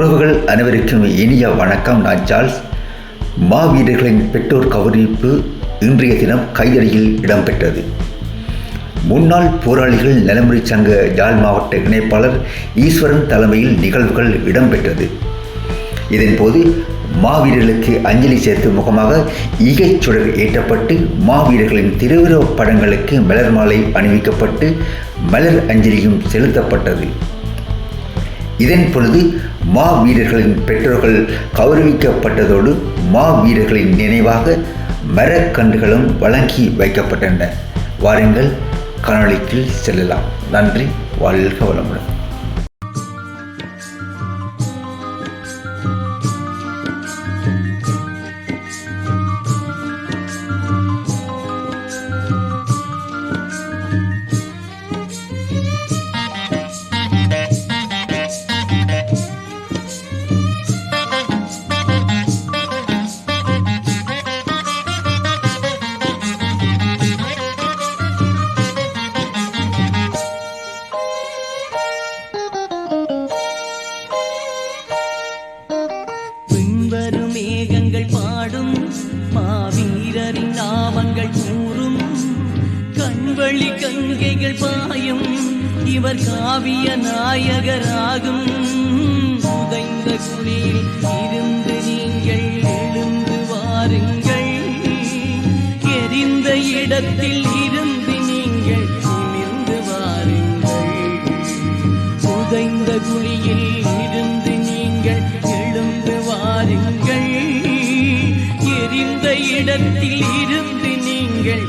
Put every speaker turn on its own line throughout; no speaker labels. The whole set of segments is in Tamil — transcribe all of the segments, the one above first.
உறவுகள் அனைவருக்கும் இனிய வணக்கம். நான் சார்ல்ஸ். மாவீரர்களின் பெற்றோர் கௌரவிப்பு இன்றைய தினம் கைதடியில் இடம்பெற்றது. முன்னாள் போராளிகள் நலமுறை சங்க யாழ் மாவட்ட இணைப்பாளர் ஈஸ்வரன் தலைமையில் நிகழ்வுகள் இடம்பெற்றது. இதன்போது மாவீரர்களுக்கு அஞ்சலி செலுத்தும் முகமாக ஈகைச் சுடர் ஏற்றப்பட்டு மாவீரர்களின் திருவுருவப் படங்களுக்கு மலர் மாலை அணிவிக்கப்பட்டு மலர் அஞ்சலியும் செலுத்தப்பட்டது. இதன் பொழுது மா வீரர்களின் பெற்றோர்கள் கௌரவிக்கப்பட்டதோடு மா வீரர்களின் நினைவாக மரக்கன்றுகளும் வழங்கி வைக்கப்பட்டன. வாருங்கள் காணொலிக்குள் செல்லலாம். நன்றி வாழ்க வளமுடன்.
வழி கங்கைகள் பாயும். இவர் காவிய நாயகராகும். உதைந்த குளியில் இருந்து நீங்கள் எழுந்து வாருங்கள். எரிந்த இடத்தில் இருந்து நீங்கள் நிமிர்ந்து வாருங்கள். உதைந்த குழியில் இருந்து நீங்கள் எழுந்து வாருங்கள். எரிந்த இடத்தில் இருந்து நீங்கள்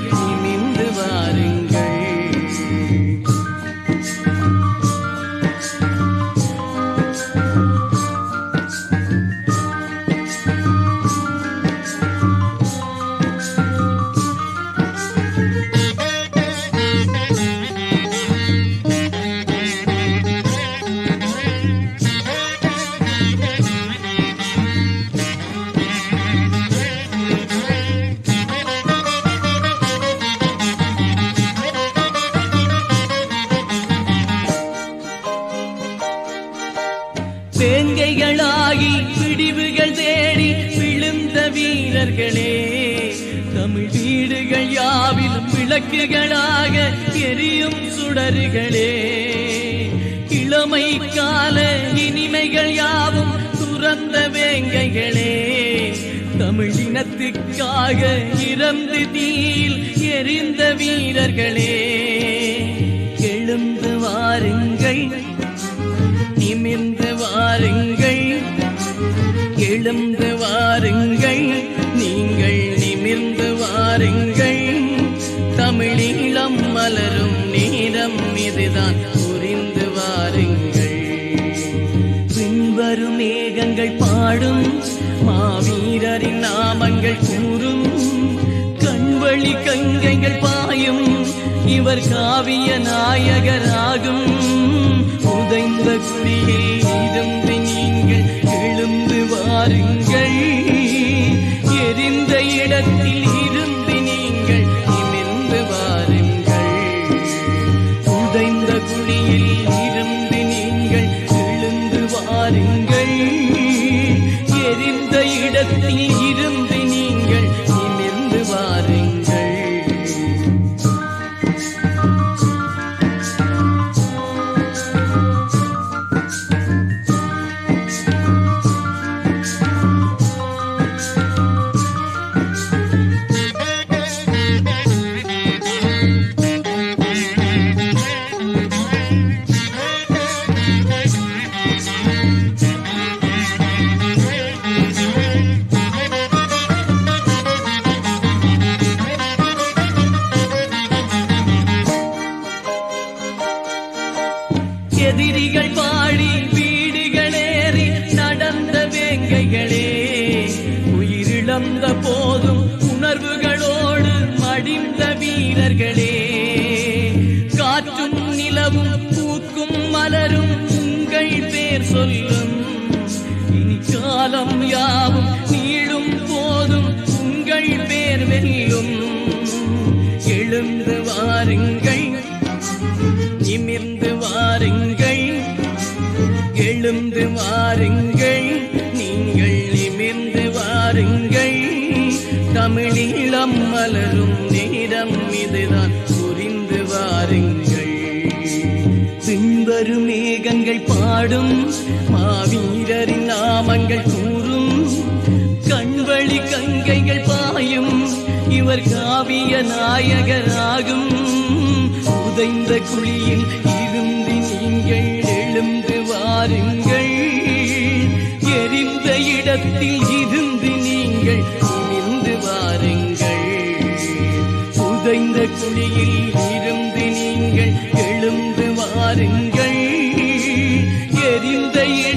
வீரர்களே தமிழ் வீடுகள் யாவிலும் விளக்குகளாக எரியும் சுடர்களே. இளமை கால இனிமைகள் யாவும் துறந்த வேங்கைகளே. தமிழினத்துக்காக இறந்து தீயில் எரிந்த வீரர்களே. எழுந்து வாருங்கள் நிமிர்ந்து வாருங்கள் எழுந்து வாருங்கள். மலரும் நேரம் இதுதான். புரிந்து வாருங்கள். பின்வரும் மேகங்கள் பாடும். மாவீரரின் நாமங்கள் கூறும். கண்வழி கங்கைகள் பாயும். இவர் காவிய நாயகராகும். உதைந்த குழியில் இருந்து நீங்கள் எழுந்து வாருங்கள். எரிந்த இடத்தில் இழந்த போதும் உணர்வுகளோடு மடிந்த வீரர்களே. காற்றும் நிலவும் பூக்கும் மலரும் உங்கள் பேர் சொல்லும். இனி காலம் யாவும் நீளும் போதும் உங்கள் பேர் வெல்லும். எழுந்து வாருங்கள் நிமிர்ந்து வாருங்கள் எழுந்து வாருங்கள். பாடும் மாவீரரின் நாமங்கள் கூறும். கண்வழி கங்கைகள் பாயும். இவர் காவிய நாயகராகும். உதைந்த குழியில்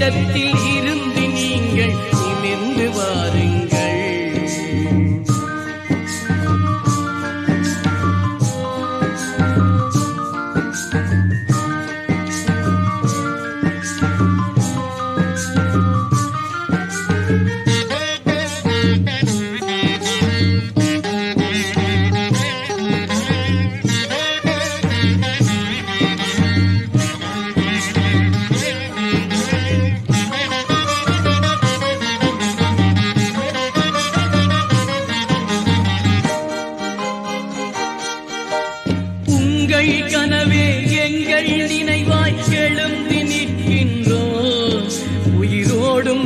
இடத்தில்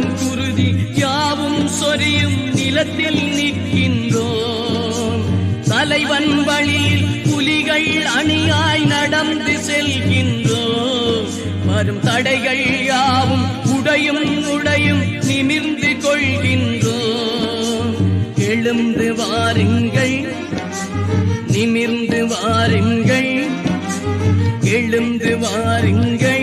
குருதி யாவும் சொரியும் நிலத்தில் நிற்கின்றோம். தலைவன் வழியில் புலிகள் அணியாய் நடந்து செல்கின்றோம். வரும் தடைகள் யாவும் உடையும் உடையும் நிமிர்ந்து கொள்கின்றோம். எழுந்து வாருங்கள் நிமிர்ந்து வாருங்கள். எழுந்து வாருங்கள்